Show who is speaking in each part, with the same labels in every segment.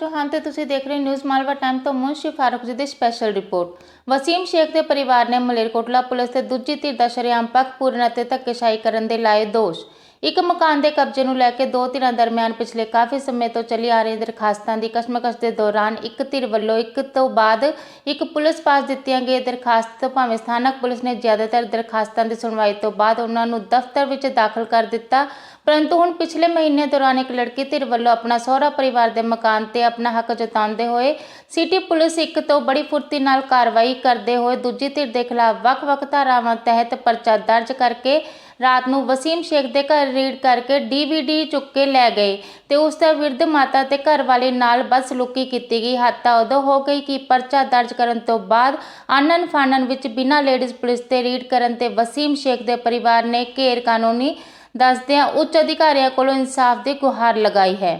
Speaker 1: ਚੌਹਾਨ ਤੇ ਤੁਸੀਂ ਦੇਖ ਰਹੇ ਹੋ ਨਿਊਜ਼ ਮਾਲਵਾ ਟਾਈਮ ਤੋਂ ਮੁਨਸ਼ੀ ਫਾਰੂਕ ਜੀ ਦੀ ਸਪੈਸ਼ਲ ਰਿਪੋਰਟ ਵਸੀਮ ਸ਼ੇਖ ਦੇ ਪਰਿਵਾਰ ਨੇ ਮਲੇਰਕੋਟਲਾ ਪੁਲਿਸ ਤੇ ਦੂਜੀ ਧਿਰ ਦਾ ਸ਼ਰੇਆਮ ਪੱਖ ਪੂਰਨ ਅਤੇ ਧੱਕੇਸ਼ਾਹੀ ਕਰਨ ਦੇ ਲਾਏ ਦੋਸ਼। ਇੱਕ ਮਕਾਨ ਦੇ ਕਬਜ਼ੇ ਨੂੰ ਲੈ ਕੇ ਦੋ ਧਿਰਾਂ ਦਰਮਿਆਨ ਪਿਛਲੇ ਕਾਫੀ ਸਮੇਂ ਤੋਂ ਚੱਲੀ ਆ ਰਹੀ ਦਰਖਾਸਤਾਂ ਦੀ ਕਸ਼ਮਕਸ਼ ਦੇ ਦੌਰਾਨ ਇੱਕ ਧਿਰ ਵੱਲੋਂ ਇੱਕ ਤੋਂ ਬਾਅਦ ਇੱਕ ਪੁਲਿਸ ਪਾਸ ਦਿੱਤੀਆਂ ਗਈਆਂ ਦਰਖਾਸਤ, ਭਾਵੇਂ ਸਥਾਨਕ ਪੁਲਿਸ ਨੇ ਜ਼ਿਆਦਾਤਰ ਦਰਖਾਸਤਾਂ ਦੀ ਸੁਣਵਾਈ ਤੋਂ ਬਾਅਦ ਉਹਨਾਂ ਨੂੰ ਦਫ਼ਤਰ ਵਿੱਚ ਦਾਖਲ ਕਰ ਦਿੱਤਾ, ਪਰੰਤੂ ਹੁਣ ਪਿਛਲੇ ਮਹੀਨੇ ਦੌਰਾਨ ਇੱਕ ਲੜਕੀ ਧਿਰ ਵੱਲੋਂ ਆਪਣਾ ਸਹੁਰਾ ਪਰਿਵਾਰ ਦੇ ਮਕਾਨ ਤੇ ਆਪਣਾ ਹੱਕ ਜਤਾਉਂਦੇ ਹੋਏ ਸਿਟੀ ਪੁਲਿਸ ਇੱਕ ਤੋਂ ਬੜੀ ਫੁਰਤੀ ਨਾਲ ਕਾਰਵਾਈ ਕਰਦੇ ਹੋਏ ਦੂਜੀ ਧਿਰ ਦੇ ਖਿਲਾਫ ਵੱਖ-ਵੱਖ ਧਾਰਾਵਾਂ ਤਹਿਤ ਪਰਚਾ ਦਰਜ ਕਰਕੇ ਰਾਤ ਨੂੰ ਵਸੀਮ ਸ਼ੇਖ ਦੇ ਘਰ ਰੀਡ ਕਰਕੇ ਡੀਵੀਡੀ ਚੁੱਕ ਕੇ ਲੈ ਗਏ ਤੇ ਉਸ ਦਾ ਵਿਰਧ ਮਾਤਾ ਤੇ ਘਰ ਵਾਲੇ ਨਾਲ ਬਦਸਲੂਕੀ ਕੀਤੀ ਗਈ। ਹੱਤਾ ਉਦੋਂ ਹੋ ਗਈ ਕਿ ਪਰਚਾ ਦਰਜ ਕਰਨ ਤੋਂ ਬਾਅਦ ਆਨਨ ਫਾਨਨ ਵਿੱਚ ਬਿਨਾਂ ਲੇਡੀਜ਼ ਪੁਲਿਸ ਤੇ ਰੀਡ ਕਰਨ ਤੇ ਵਸੀਮ ਸ਼ੇਖ ਦੇ ਪਰਿਵਾਰ ਨੇ ਘੇਰ ਕਾਨੂੰਨੀ ਦੱਸਦਿਆਂ ਉੱਚ ਅਧਿਕਾਰੀਆਂ ਕੋਲੋਂ ਇਨਸਾਫ ਦੀ ਗੁਹਾਰ ਲਗਾਈ ਹੈ।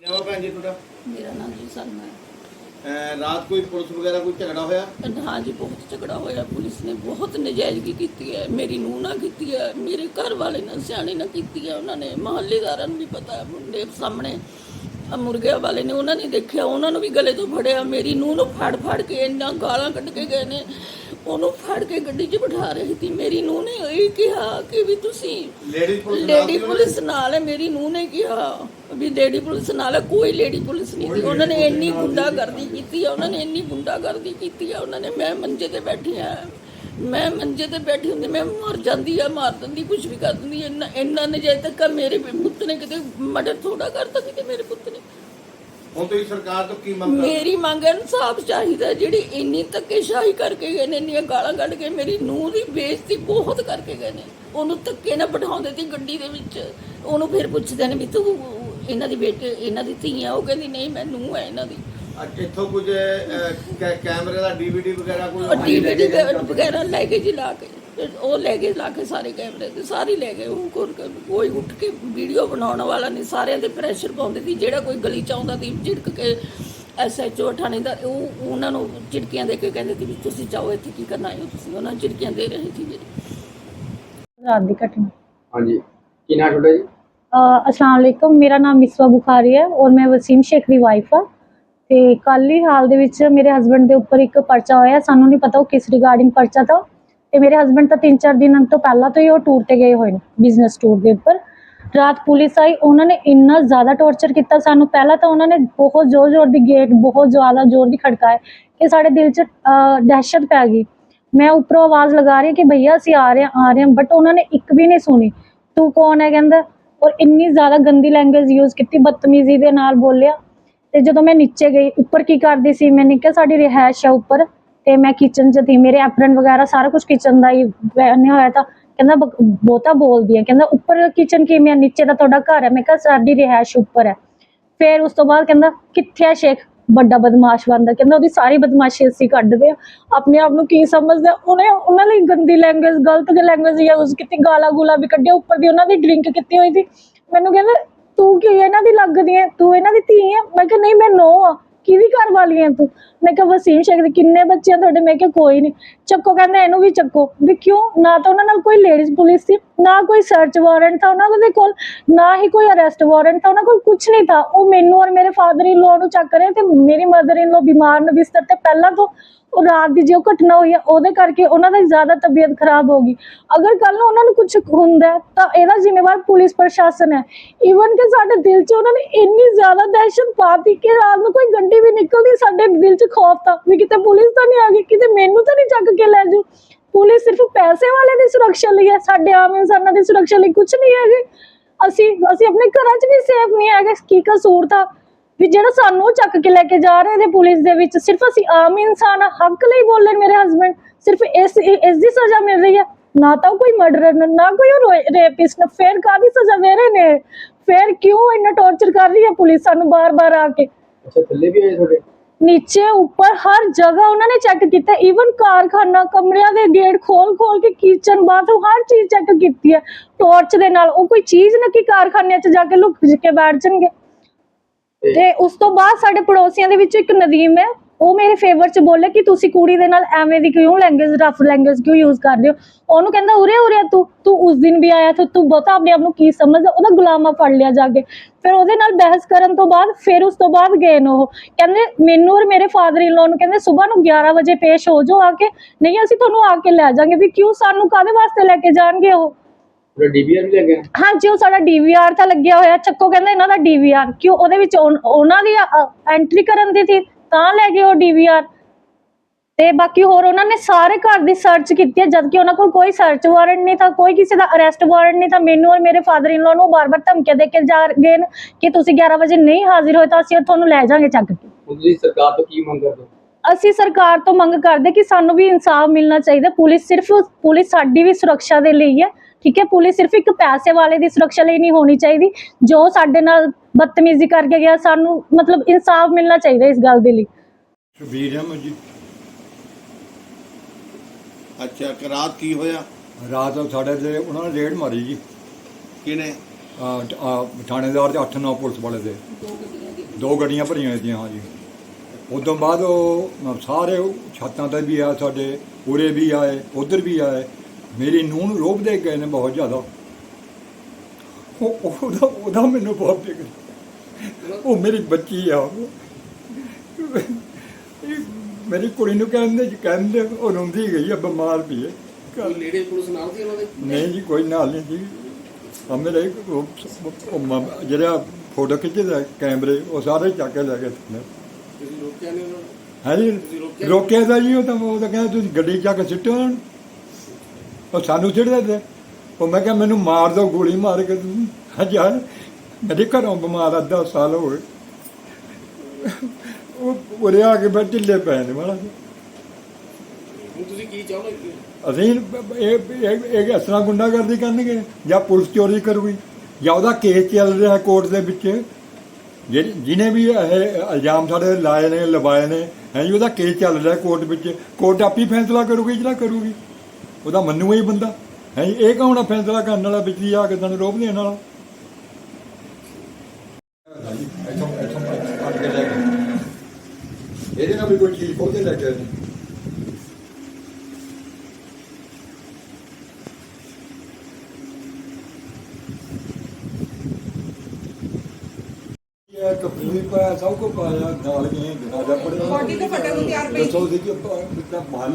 Speaker 2: ਮੇਰਾ ਨਾਮ ਜੀ ਸਰਨਾ
Speaker 3: ਰਾਤ ਕੋਈ ਪੁਲਿਸ ਵਗੈਰਾ ਕੋਈ ਝਗੜਾ ਹੋਇਆ?
Speaker 2: ਹਾਂ ਜੀ, ਬਹੁਤ ਝਗੜਾ ਹੋਇਆ। ਪੁਲਿਸ ਨੇ ਬਹੁਤ ਨਜਾਇਜ਼ਗੀ ਕੀਤੀ ਹੈ। ਮੇਰੀ ਨੂੰਹ ਨਾਲ ਕੀਤੀ ਹੈ। ਮੇਰੇ ਘਰ ਵਾਲੇ ਨਾਲ ਸਿਆਣੇ ਨਾਲ ਕੀਤੀ ਹੈ। ਉਹਨਾਂ ਨੇ ਮਹੱਲੇਦਾਰਾਂ ਨੂੰ ਵੀ ਪਤਾ ਮੁੰਡੇ ਸਾਹਮਣੇ। ਮੁਰਗਿਆਂ ਵਾਲੇ ਨੇ ਉਹਨਾਂ ਨੇ ਦੇਖਿਆ ਉਹਨਾਂ ਨੂੰ ਵੀ ਗਲੇ ਤੋਂ ਫੜਿਆ ਮੇਰੀ ਨੂੰਹ ਨੂੰ ਫੜ ਫੜ ਕੇ ਇੰਨਾ ਗਾਲਾਂ ਕੱਢ ਕੇ ਗਏ ਨੇ। ਉਹਨੂੰ ਫੜ ਕੇ ਗੱਡੀ 'ਚ ਬਿਠਾ ਰਹੀ ਸੀ। ਮੇਰੀ ਨੂੰਹ ਨੇ ਇਹ ਕਿਹਾ ਕਿ ਵੀ ਤੁਸੀਂ ਲੇਡੀ ਪੁਲਿਸ ਨਾਲ ਹੈ ਮੇਰੀ ਨੂੰਹ ਨੇ ਕਿਹਾ ਵੀ ਲੇਡੀ ਪੁਲਿਸ ਨਾਲ ਹੈ ਕੋਈ ਲੇਡੀ ਪੁਲਿਸ ਨਹੀਂ ਸੀ। ਉਹਨਾਂ ਨੇ ਇੰਨੀ ਗੁੰਡਾਗਰਦੀ ਕੀਤੀ। ਹੈ ਉਹਨਾਂ ਨੇ ਇੰਨੀ ਗੁੰਡਾਗਰਦੀ ਕੀਤੀ ਹੈ ਉਹਨਾਂ ਨੇ ਮੈਂ ਮੰਜੇ ਤੇ ਬੈਠੀ ਆ। ਮੈਂ ਮੰਜੇ ਤੇ ਬੈਠੀ ਹੁੰਦੀ ਮੈਂ ਮਰ ਜਾਂਦੀ ਆ ਮਾਰ ਦਿੰਦੀ ਕੁਝ ਵੀ ਕਰ ਦਿੰਦੀ ਇੰਨਾ ਇੰਨਾ ਨਜਾਇਜ਼ ਤੱਕ ਮੇਰੇ ਪੁੱਤ ਨੇ ਕਿਤੇ ਮਰਡਰ ਥੋੜਾ ਕਰਤਾ ਕਿਤੇ ਮੇਰੇ ਪੁੱਤ ਨੇ।
Speaker 3: ਹੁਣ ਤੁਸੀਂ ਸਰਕਾਰ ਤੋਂ ਕੀ ਮੰਗ
Speaker 2: ਮੇਰੀ ਮੰਗ ਇਨਸਾਫ ਚਾਹੀਦਾ ਜਿਹੜੀ ਇੰਨੀ ਧੱਕੇਸ਼ਾਹੀ ਕਰਕੇ ਗਏ ਨੇ ਇੰਨੀਆਂ ਗਾਲਾਂ ਕੱਢ ਕੇ ਮੇਰੀ ਨੂੰਹ ਦੀ ਬੇਇੱਜ਼ਤੀ ਬਹੁਤ ਕਰਕੇ ਗਏ ਨੇ। ਉਹਨੂੰ ਧੱਕੇ ਨਾਲ ਬਿਠਾਉਂਦੇ ਸੀ ਗੱਡੀ ਦੇ ਵਿੱਚ। ਉਹਨੂੰ ਫਿਰ ਪੁੱਛਦੇ ਨੇ ਵੀ ਤੂੰ ਇਹਨਾਂ ਦੀ ਬੇਟੇ ਇਹਨਾਂ ਦੀ ਧੀ ਆ ਉਹ ਕਹਿੰਦੀ ਨਹੀਂ ਮੈਂ ਨੂੰਹ ਹੈ ਇਹਨਾਂ ਦੀ।
Speaker 3: ਅੱਜ ਇੱਥੋਂ ਕੁਝ ਅਹ, ਕੈ- ਕੈਮਰੇ ਦਾ ਡੀਵੀਡੀ ਵਗੈਰਾ ਕੋਈ
Speaker 2: ਉਹ ਡੀਵੀਡੀ ਵਗੈਰਾ ਲੈ ਕੇ ਜੀ ਲਾ ਕੇ ਤੇ ਉਹ ਲੈ ਕੇ ਲਾ ਕੇ ਸਾਰੇ ਕੈਮਰੇ ਤੇ ਸਾਰੇ ਲੈ ਗਏ ਉਹ ਕੋਲ ਕੋਈ ਉੱਠ ਕੇ ਵੀਡੀਓ ਬਣਾਉਣ ਵਾਲਾ ਨਹੀਂ ਸਾਰਿਆਂ ਤੇ ਪ੍ਰੈਸ਼ਰ ਪਾਉਂਦੇ ਸੀ ਜਿਹੜਾ ਕੋਈ ਗਲੀ ਚ ਆਉਂਦਾ ਸੀ ਝਿੜਕ ਕੇ ਐਸਐਚਓ ਥਾਣੇਦਾਰ ਉਹ ਉਹਨਾਂ ਨੂੰ ਝਿੜਕੀਆਂ ਦੇ ਕੇ ਕਹਿੰਦੇ ਸੀ ਵੀ ਤੁਸੀਂ ਜਾਓ ਇੱਥੇ ਕੀ ਕਰਨਾ ਆਏ ਹੋ ਤੁਸੀਂ ਉਹਨਾਂ ਨੂੰ ਝਿੜਕੀਆਂ ਦੇ ਰਹੇ ਸੀ ਜੀ
Speaker 4: रात की घटना
Speaker 5: ਹਾਂਜੀ ਕੀ ਨਾਮ ਤੁਹਾਡਾ ਜੀ
Speaker 4: ਅਸਲਾਮ ਅਲੈਕੁਮ ਮੇਰਾ ਨਾਮ ਮਿਸਵਾ ਬੁਖਾਰੀ ਹੈ ਔਰ ਮੈਂ ਵਸੀਮ ਸ਼ੇਖ ਦੀ ਵਾਈਫ ਆ ਤੇ ਕੱਲ ਹੀ ਹਾਲ ਦੇ ਵਿੱਚ ਮੇਰੇ ਹਸਬੰਡ ਦੇ ਉੱਪਰ ਇੱਕ ਪਰਚਾ ਹੋਇਆ ਸਾਨੂੰ ਨਹੀਂ ਪਤਾ ਉਹ ਕਿਸ ਰਿਗਾਰਡਿੰਗ ਪਰਚਾ ਤਾਂ। ਤੇ ਮੇਰੇ ਹਸਬੰਡ ਤਾਂ 3-4 ਦਿਨ ਤੋਂ ਪਹਿਲਾਂ ਤੋਂ ਹੀ ਉਹ ਟੂਰ ਤੇ ਗਏ ਹੋਏ ਨੇ ਬਿਜ਼ਨਸ ਟੂਰ ਦੇ ਉੱਪਰ। ਰਾਤ ਪੁਲਿਸ ਆਈ ਉਹਨਾਂ ਨੇ ਇੰਨਾ ਜ਼ਿਆਦਾ ਟੌਰਚਰ ਕੀਤਾ ਸਾਨੂੰ। ਪਹਿਲਾਂ ਤਾਂ ਉਹਨਾਂ ਨੇ ਬਹੁਤ ਜ਼ੋਰ ਜ਼ੋਰ ਦੀ ਗੇਟ ਬਹੁਤ ਜ਼ਿਆਦਾ ਜ਼ੋਰ ਦੀ ਖੜਕਾਏ ਕਿ ਸਾਡੇ ਦਿਲ 'ਚ ਅਹ, ਦਹਿਸ਼ਤ ਪੈ ਗਈ। ਮੈਂ ਉੱਪਰੋਂ ਆਵਾਜ਼ ਲਗਾ ਰਹੀ ਕਿ ਭਈਆ ਅਸੀਂ ਆ ਰਹੇ ਹਾਂ ਆ ਰਹੇ ਹਾਂ ਬਟ ਉਹਨਾਂ ਨੇ ਇੱਕ ਵੀ ਨਹੀਂ ਸੁਣੀ। ਤੂੰ ਕੌਣ ਹੈ ਕਹਿੰਦਾ? ਔਰ ਇੰਨੀ ਜ਼ਿਆਦਾ ਗੰਦੀ ਲੈਂਗੁਏਜ ਯੂਜ਼ ਕੀਤੀ ਬਦਤਮੀਜ਼ੀ ਦੇ ਨਾਲ ਬੋਲਿਆ। ਤੇ ਜਦੋਂ ਮੈਂ ਨੀਚੇ ਗਈ, ਉੱਪਰ ਕੀ ਕਰਦੀ ਸੀ ਮੈਂ ਕਿਹਾ ਸਾਡੀ ਰਿਹਾਇਸ਼ ਹੈ ਉੱਪਰ ਤੇ ਮੈਂ ਕਿਚਨ 'ਚ ਸੀ, ਮੇਰੇ ਐਪਰਨ ਵਗੈਰਾ ਸਾਰਾ ਕੁਝ ਕਿਚਨ ਦਾ ਹੀ ਬਣਿਆ ਹੋਇਆ ਤਾਂ। ਕਹਿੰਦਾ ਬਹੁਤਾ ਬੋਲਦੀ ਹੈ ਕਹਿੰਦਾ ਉੱਪਰ ਕਿਚਨ ਕਿਵੇਂ ਆ ਨੀਚੇ ਤਾਂ ਤੁਹਾਡਾ ਘਰ ਹੈ ਮੈਂ ਕਿਹਾ ਸਾਡੀ ਰਿਹਾਇਸ਼ ਉੱਪਰ ਹੈ ਫਿਰ ਉਸ ਤੋਂ ਬਾਅਦ ਕਹਿੰਦਾ, ਕਿੱਥੇ ਹੈ ਸ਼ੇਖ? ਵੱਡਾ ਬਦਮਾਸ਼ ਬੰਦਾ, ਕਹਿੰਦਾ ਉਹਦੀ ਸਾਰੀ ਬਦਮਾਸ਼ੀ ਅਸੀਂ ਕੱਢਦੇ ਆ। ਆਪਣੇ ਆਪ ਨੂੰ ਕੀ ਸਮਝਦਾ? ਉਹਨੇ, ਉਹਨਾਂ ਲਈ ਗੰਦੀ ਲੈਂਗੁਏਜ ਗਲਤ ਲੈਂਗੁਏਜ ਯੂਜ਼ ਕੀਤੀ ਗਾਲਾ ਗੂਲਾ ਵੀ ਕੱਢਿਆ, ਉੱਪਰ ਦੀ ਉਹਨਾਂ ਦੀ ਡਰਿੰਕ ਕੀਤੀ ਹੋਈ ਸੀ। ਮੈਨੂੰ ਕਹਿੰਦਾ ਤੂੰ ਕੀ ਇਹਨਾਂ ਦੀ ਲੱਗਦੀ ਹੈ ਤੂੰ ਇਹਨਾਂ ਦੀ ਧੀ ਹੈ ਮੈਂ ਕਿਹਾ, ਨਹੀਂ, ਮੈਂ ਨੋ ਆ। ਕਿਹਦੀ ਘਰ ਵਾਲੀ ਹੈ ਤੂੰ? ਮੈਂ ਕਿਹਾ ਵਸੀਮ ਸ਼ੇਖ ਦੇ ਕਿੰਨੇ ਬੱਚੇ ਆ ਤੁਹਾਡੇ? ਮੈਂ ਕਿਹਾ ਕੋਈ ਨਹੀਂ ਚੱਕੋ, ਕਹਿੰਦਾ ਇਹਨੂੰ ਵੀ ਚੱਕੋ। ਵੀ ਕਿਉਂ? ਨਾ ਤਾਂ ਉਹਨਾਂ ਨਾਲ ਕੋਈ ਲੇਡੀਜ਼ ਪੁਲਿਸ ਸੀ, ਨਾ ਕੋਈ ਸਰਚ ਵਾਰੰਟ ਤਾਂ ਉਹਨਾਂ ਦੇ ਕੋਲ, ਨਾ ਹੀ ਕੋਈ ਅਰੈਸਟ ਵਾਰੰਟ ਤਾਂ ਉਹਨਾਂ ਕੋਲ ਕੁਝ ਨਹੀਂ ਤਾਂ। ਉਹ ਮੈਨੂੰ ਔਰ ਮੇਰੇ ਫਾਦਰ ਇਨ ਲੋ ਨੂੰ ਚੱਕ ਰਹੇ ਤੇ ਮੇਰੀ ਮਦਰ ਇਨ ਲੋ ਬਿਮਾਰ ਨੇ ਬਿਸਤਰ ਤੇ ਪਹਿਲਾਂ ਤੋਂ ਉਹ ਰਾਤ ਦੀ ਜੋ ਘਟਨਾ ਹੋਈ ਹੈ ਉਹਦੇ ਕਰਕੇ ਉਹਨਾਂ ਦੀ ਜ਼ਿਆਦਾ ਤਬੀਅਤ ਖਰਾਬ ਹੋ ਗਈ। ਅਗਰ ਕੱਲ ਨੂੰ ਉਹਨਾਂ ਨੂੰ ਕੁਝ ਹੁੰਦਾ ਤਾਂ ਇਹਦਾ ਜ਼ਿੰਮੇਵਾਰ ਪੁਲਿਸ ਪ੍ਰਸ਼ਾਸਨ ਹੈ। ਈਵਨ ਕਿ ਸਾਡੇ ਦਿਲ 'ਚ ਉਹਨਾਂ ਨੇ ਇੰਨੀ ਜ਼ਿਆਦਾ ਦਹਿਸ਼ਤ ਪਾਤੀ ਕਿ ਰਾਤ ਨੂੰ ਕੋਈ ਗੱਡੀ ਵੀ ਨਿਕਲਦੀ, ਸਾਡੇ ਦਿਲ 'ਚ ਖੌਫ ਤਾਂ। ਵੀ ਕਿਤੇ ਪੁਲਿਸ ਤਾਂ ਨਹੀਂ ਆ ਗਈ, ਕਿਤੇ ਮੈਨੂੰ ਤਾਂ ਨਹੀਂ ਚੱਕ ਕੇ ਲੈ ਜੂ ਪੁਲਿਸ ਸਿਰਫ ਪੈਸੇ ਵਾਲੇ ਦੀ ਸੁਰੱਖਿਆ ਲਈ ਹੈ, ਸਾਡੇ ਆਮ ਇਨਸਾਨਾਂ ਦੀ ਸੁਰੱਖਿਆ ਲਈ ਕੁਝ ਨਹੀਂ ਹੈਗੇ। ਅਸੀਂ ਅਸੀਂ ਆਪਣੇ ਘਰਾਂ 'ਚ ਵੀ ਸੇਫ ਨਹੀਂ ਹੈਗੇ, ਕੀ ਕਸੂਰ ਤਾਂ? ਵੀ ਜਿਹੜਾ ਸਾਨੂੰ ਚੱਕ ਕੇ ਲੈ ਕੇ ਜਾ ਰਹੇ ਨੇ ਪੁਲਿਸ ਦੇ ਵਿੱਚ, ਸਿਰਫ ਅਸੀਂ ਆਮ ਇਨਸਾਨ ਹੱਕ ਲਈ ਬੋਲਣ ਮੇਰੇ ਹਸਬੰਡ ਸਿਰਫ ਇਸ ਇਸ ਦੀ ਸਜ਼ਾ ਮਿਲ ਰਹੀ ਹੈ। ਨਾ ਤਾਂ ਉਹ ਕੋਈ ਮਰਡਰ ਨਾ ਕੋਈ ਰੇਪਿਸਟ ਫਿਰ ਕਾਦੀ ਸਜ਼ਾ ਦੇ ਰਹੇ ਨੇ? ਫੇਰ ਕਿਉਂ ਇੰਨਾ ਟੌਰਚਰ ਕਰ ਰਹੀ ਹੈ ਪੁਲਿਸ ਸਾਨੂੰ ਬਾਰ-ਬਾਰ ਆ ਕੇ?
Speaker 5: ਅੱਛਾ ਥੱਲੇ ਵੀ ਆਏ ਤੁਹਾਡੇ?
Speaker 4: ਨੀਚੇ ਉੱਪਰ ਹਰ ਜਗ੍ਹਾ ਉਹਨਾਂ ਨੇ ਚੈੱਕ ਕੀਤਾ ਈਵਨ ਕਾਰਖਾਨਾ ਕਮਰਿਆਂ ਦੇ ਗੇਟ ਖੋਲ ਖੋਲ ਕੇ ਕਿਚਨ ਬਾਥਰੂਮ ਹਰ ਚੀਜ਼ ਚੈੱਕ ਕੀਤੀ ਹੈ। ਟਾਰਚ ਦੇ ਨਾਲ ਉਹ ਕੋਈ ਚੀਜ਼ ਨਾ ਕਿ ਕਾਰਖਾਨਿਆਂ 'ਚ ਜਾ ਕੇ ਲੁਕ ਕੇ ਬੈਠ ਜਾਣਗੇ। ਤੇ ਉਸ ਤੋਂ ਬਾਅਦ ਸਾਡੇ ਪੜੋਸੀਆਂ ਦੇ ਵਿੱਚ ਇੱਕ ਨਦੀਮ ਹੈ ਉਹ ਮੇਰੇ ਫੇਵਰ ਚ ਬੋਲੇ ਕਿ ਤੁਸੀਂ ਕੁੜੀ ਦੇ ਨਾਲ ਐਵੇਂ ਦੀ ਕਿਉਂ ਲੈਂਗੁਏਜ ਰਫ ਲੈਂਗੁਏਜ ਕਿਉਂ ਯੂਜ਼ ਕਰਦੇ ਹੋ? ਉਹਨੂੰ ਕਹਿੰਦਾ ਉਰੇ ਉਰੇ ਤੂੰ ਤੂੰ ਉਸ ਦਿਨ ਵੀ ਆਇਆ ਤੂੰ ਤੂੰ ਬਤਾ ਆਪਣੇ ਆਪ ਨੂੰ ਕੀ ਸਮਝਦਾ? ਉਹਦਾ ਗੁਲਾਮਾ ਫੜ ਲਿਆ ਜਾ ਕੇ। ਫਿਰ ਉਹਦੇ ਨਾਲ ਬਹਿਸ ਕਰਨ ਤੋਂ ਬਾਅਦ ਫਿਰ ਉਸ ਤੋਂ ਬਾਅਦ ਗਏ ਨੇ ਉਹ। ਕਹਿੰਦੇ ਮੈਨੂੰ ਔਰ ਮੇਰੇ ਫਾਦਰ ਇਨ ਲਾਅ ਨੂੰ ਕਹਿੰਦੇ ਸਵੇਰ ਨੂੰ 11 ਵਜੇ ਪੇਸ਼ ਹੋ ਜਾਓ ਆ ਕੇ। ਨਹੀਂ ਅਸੀਂ ਤੁਹਾਨੂੰ ਆ ਕੇ ਲੈ ਜਾਾਂਗੇ ਵੀ ਕਿਉਂ ਸਾਨੂੰ ਕਾਹਦੇ ਵਾਸਤੇ ਲੈ ਕੇ ਜਾਣਗੇ ਉਹ?
Speaker 5: ਤੁਹਾਡਾ ਡੀਵੀਆਰ ਵੀ ਲੱਗਿਆ
Speaker 4: ਹਾਂਜੀ ਉਹ ਸਾਡਾ ਡੀਵੀਆਰ ਤਾਂ ਲੱਗਿਆ ਹੋਇਆ। ਚੱਕੋ ਕਹਿੰਦਾ ਇਹਨਾਂ ਦਾ ਡੀਵੀਆਰ ਕਿਉਂ? ਉਹਦੇ ਵਿੱਚ ਉਹਨਾਂ ਦੀ ਐਂਟਰੀ ਕਰਨ ਦੀ ਸੀ ਤਾਂ ਲੈ ਗਏ ਉਹ ਡੀਵੀਆਰ ਤੇ ਬਾਕੀ ਹੋਰ ਉਹਨਾਂ ਨੇ ਸਾਰੇ ਘਰ ਦੀ ਸਰਚ ਕੀਤੀ ਹੈ ਜਦ ਕਿ ਉਹਨਾਂ ਕੋਲ ਕੋਈ ਸਰਚ ਵਾਰੰਟ ਨਹੀਂ ਤਾਂ ਕੋਈ ਕਿਸੇ ਦਾ ਅਰੈਸਟ ਵਾਰੰਟ ਨਹੀਂ ਤਾਂ ਮੈਨੂੰ ਔਰ ਮੇਰੇ ਫਾਦਰ ਇਨ ਲਾਅ ਨੂੰ ਬਾਰ-ਬਾਰ ਧਮਕੀਆਂ ਦੇ ਕੇ ਜਾ ਗਏ ਨੇ ਕਿ ਤੁਸੀਂ 11 ਵਜੇ ਨਹੀਂ ਹਾਜ਼ਰ ਹੋਏ ਤਾਂ ਅਸੀਂ ਤੁਹਾਨੂੰ ਲੈ ਜਾਾਂਗੇ ਚੱਕ ਕੇ।
Speaker 5: ਤੁਸੀਂ ਸਰਕਾਰ ਤੋਂ ਕੀ ਮੰਗ ਕਰਦੇ ਹੋ?
Speaker 4: ਅਸੀਂ ਸਰਕਾਰ ਤੋਂ ਮੰਗ ਕਰਦੇ ਕਿ ਸਾਨੂੰ ਵੀ ਇਨਸਾਫ ਮਿਲਣਾ ਚਾਹੀਦਾ। ਪੁਲਿਸ ਸਿਰਫ ਪੁਲਿਸ ਸਾਡੀ ਵੀ ਸੁਰੱਖਿਆ ਦੇ ਲਈ ਹੈ। ਠੀਕ ਹੈ ਪੁਲਿਸ ਸਿਰਫ ਇੱਕ ਪੈਸੇ ਵਾਲੇ ਦੀ ਸੁਰੱਖਿਆ ਲਈ ਨਹੀਂ ਹੋਣੀ ਚਾਹੀਦੀ ਜੋ ਸਾਡੇ ਨਾਲ ਬਦਤਮੀਜ਼ੀ ਕਰਕੇ ਗਿਆ ਸਾਨੂੰ ਮਤਲਬ ਇਨਸਾਫ ਮਿਲਣਾ ਚਾਹੀਦਾ ਇਸ ਗੱਲ ਦੇ ਲਈ।
Speaker 6: ਸ਼ਬੀਰ ਅਹਿਮਦ ਜੀ
Speaker 3: ਅੱਛਾ ਕਿ ਰਾਤ ਕੀ ਹੋਇਆ?
Speaker 6: ਰਾਤ ਸਾਡੇ ਤੇ ਉਹਨਾਂ ਨੇ ਰੇਡ ਮਾਰੀ ਜੀ।
Speaker 3: ਕਿਨੇ
Speaker 6: ਅਹ, ਟ- ਅਹ, ਥਾਣੇਦਾਰ ਤੇ 8-9 ਪੁਲਿਸ ਵਾਲੇ ਦੇ ਦੋ ਗੱਡੀਆਂ ਭਰੀਆਂ ਸੀਆਂ ਹਾਂ ਜੀ। ਉਦੋਂ ਬਾਅਦ ਉਹ ਅਹ, ਸਾਰੇ ਉਹ ਛੱਤਾਂ ਤੇ ਵੀ ਆ ਸਾਡੇ ਉਰੇ ਵੀ ਆਏ ਉਧਰ ਵੀ ਆਏ। ਮੇਰੀ ਨੂੰਹ ਨੂੰ ਰੋਬ ਦੇ ਗਏ ਨੇ ਬਹੁਤ ਜ਼ਿਆਦਾ। ਉਹ ਉਹਦਾ ਉਹਦਾ ਮੈਨੂੰ ਬਹੁਤ ਫਿਕਰ ਉਹ ਮੇਰੀ ਬੱਚੀ ਆ। ਮੇਰੀ ਕੁੜੀ ਨੂੰ ਕਹਿੰਦੇ ਜੀ ਕਹਿੰਦੇ ਉਹ ਰੋਂਦੀ ਗਈ ਆ ਬਿਮਾਰ ਵੀ ਹੈ। ਘਰ
Speaker 5: ਨੇੜੇ ਪੁਲਿਸ ਨਾਲ ਸੀ ਉਹਨਾਂ ਦੇ?
Speaker 6: ਨਹੀਂ ਜੀ ਕੋਈ ਨਾਲ ਨਹੀਂ ਜੀ ਆ ਮੇਰੇ ਜਿਹੜਾ ਫੋਟੋ ਖਿੱਚਦਾ ਕੈਮਰੇ ਉਹ ਸਾਰੇ ਚੱਕ ਕੇ ਲੈ ਗਏ
Speaker 5: ਤੁਸੀਂ ਰੋਕਿਆ ਨਹੀਂ ਉਹਨਾਂ ਨੂੰ?
Speaker 6: ਹੈ ਜੀ? ਰੋਕਿਆ ਤਾਂ ਜੀ ਉਹ ਤਾਂ ਉਹ ਤਾਂ ਕਹਿੰਦਾ ਤੁਸੀਂ ਗੱਡੀ ਚੱਕ ਸਿੱਟੋ ਉਹਨਾਂ ਨੂੰ। ਉਹ ਸਾਨੂੰ ਸਿੱਟਦੇ ਤੇ। ਉਹ ਮੈਂ ਕਿਹਾ ਮੈਨੂੰ ਮਾਰ ਦੋ ਗੋਲੀ ਮਾਰ ਕੇ ਤੁਸੀਂ ਹਜ਼ਾਰ ਮੇਰੇ ਘਰੋਂ ਬਿਮਾਰ ਅੱਧਾ ਸਾਲ ਹੋ ਗਏ। ਉਹ ਉਰੇ ਆ ਕੇ ਬੈਠ ਢਿੱਲੇ ਪੈ ਨੇ ਵਾਲਾ
Speaker 5: ਹੁਣ ਤੁਸੀਂ ਕੀ ਚਾਹੁੰਦੇ
Speaker 6: ਅਸੀਂ ਇਹ ਇਹ ਇਸ ਤਰ੍ਹਾਂ ਗੁੰਡਾਗਰਦੀ ਕਰਨਗੇ ਜਾਂ ਪੁਲਿਸ ਚੋਰੀ ਕਰੂਗੀ ਜਾਂ ਉਹਦਾ ਕੇਸ ਚੱਲ ਰਿਹਾ ਕੋਰਟ ਦੇ ਵਿੱਚ। ਜਿਹਨੇ ਵੀ ਇਹ ਇਲਜ਼ਾਮ ਸਾਡੇ ਲਾਏ ਨੇ ਲਵਾਏ ਨੇ ਹੈ ਜੀ ਉਹਦਾ ਕੇਸ ਚੱਲ ਰਿਹਾ ਕੋਰਟ ਵਿੱਚ। ਕੋਰਟ ਆਪੀ ਫੈਸਲਾ ਕਰੂਗੀ ਜਿਹੜਾ ਕਰੂਗੀ। ਉਹਦਾ ਮੰਨੂਗਾ ਹੀ ਬੰਦਾ। ਹੈ ਇਹ ਕੌਣ ਆ ਫੈਸਲਾ ਕਰਨ ਵਾਲਾ ਦੀ ਆ ਕੇ ਤੁਹਾਨੂੰ ਰੋਬ ਦੇਣ ਵਾਲਾ ਕੇ ਲੈ ਇਹਦੇ ਨਾਲ ਵੀ ਕੋਈ ਚੀਜ਼ ਲੈ ਗਏ ਨੇ। ਇਹ ਕਪੂਰੀ ਪਾਇਆ ਸਭ ਕੋ ਪਾਇਆ ਨਾਲ ਗਏ ਜਨਾਜ਼ਾ ਪੜਿਆ
Speaker 7: ਬੋਡੀ ਤਾਂ ਫਟੇ ਨੂੰ ਤਿਆਰ ਪਈ।
Speaker 6: ਦੱਸੋ ਸੀ ਕਿ ਮਾਲੇ